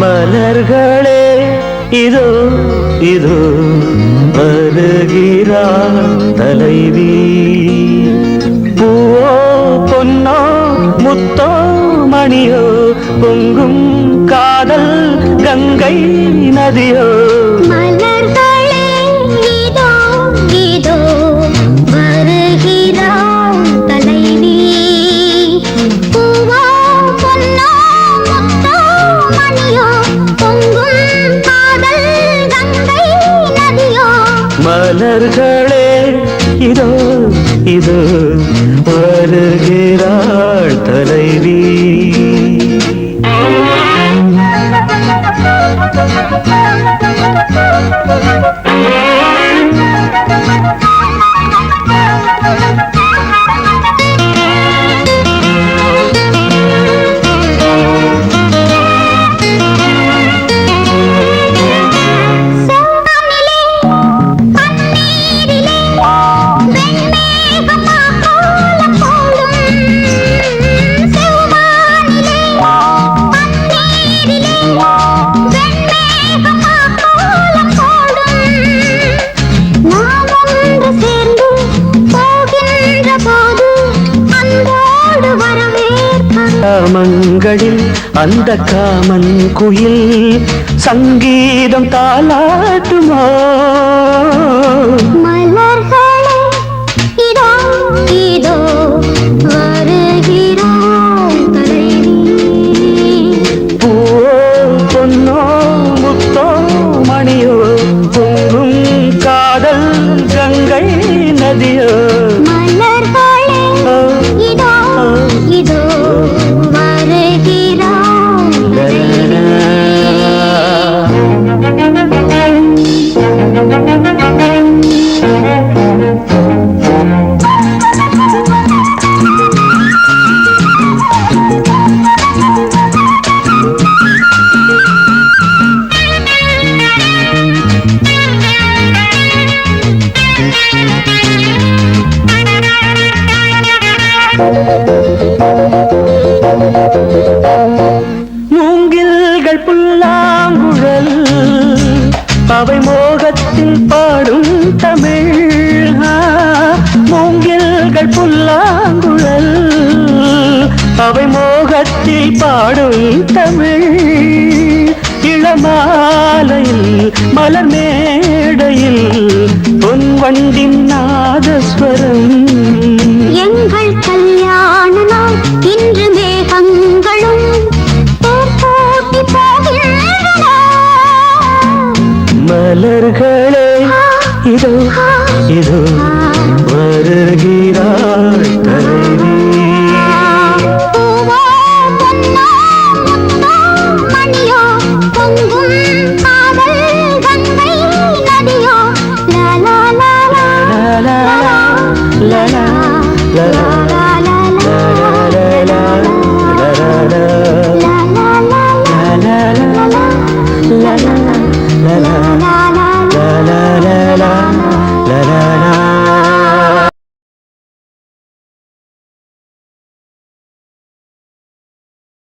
மலர்களே இதோ இதோ வருகிறாள் தலைவி முத்தோ மணியோ பொங்கும் காதல் கங்கை நதியோ. மலர்களே இதோ இதோ வருகிறாள் தலைவி. காமங்களில் அந்த காமன் குயில் சங்கீதம் தாலாட்டுமோ மலர்கள் மூங்கில்கள் புல்லாங்குழல் அவை மோகத்தில் பாடும் தமிழ். மூங்கில்கள் புல்லாங்குழல் அவை மோகத்தில் பாடும் தமிழ். இளமாலையில் மலர் மேடையில் பொன் வண்டின் நாதஸ்வரம். இதோ இதோ வருகிறாள் தலைவி பூவோ பொன்னோ முத்தோ மணியோ பொங்கும்